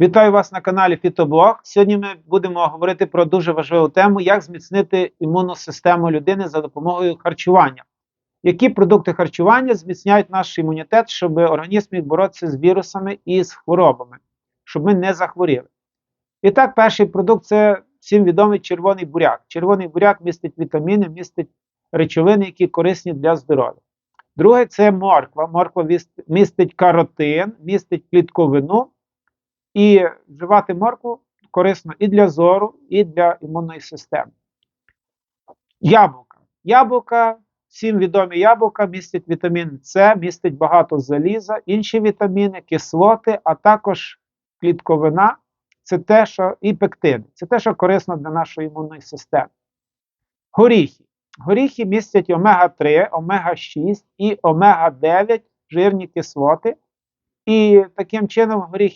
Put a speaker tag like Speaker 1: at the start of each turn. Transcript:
Speaker 1: Вітаю вас на каналі Фітоблог. Сьогодні ми будемо говорити про дуже важливу тему, як зміцнити імунну систему людини за допомогою харчування. Які продукти харчування зміцняють наш імунітет, щоб організм міг боротися з вірусами і з хворобами, щоб ми не захворіли. І так, перший продукт це всім відомий червоний буряк. Червоний буряк містить вітаміни, містить речовини, які корисні для здоров'я. Друге це морква. Морква містить каротин, містить клітковину. І вживати моркву корисно і для зору, і для імунної системи. Яблука. Яблука, всім відомі яблука, містять вітамін С, містить багато заліза, інші вітаміни, кислоти, а також клітковина це те, що і пектини. Це те, що корисно для нашої імунної системи. Горіхи. Горіхи містять омега-3, омега-6 і омега-9 жирні кислоти. І таким чином горіхи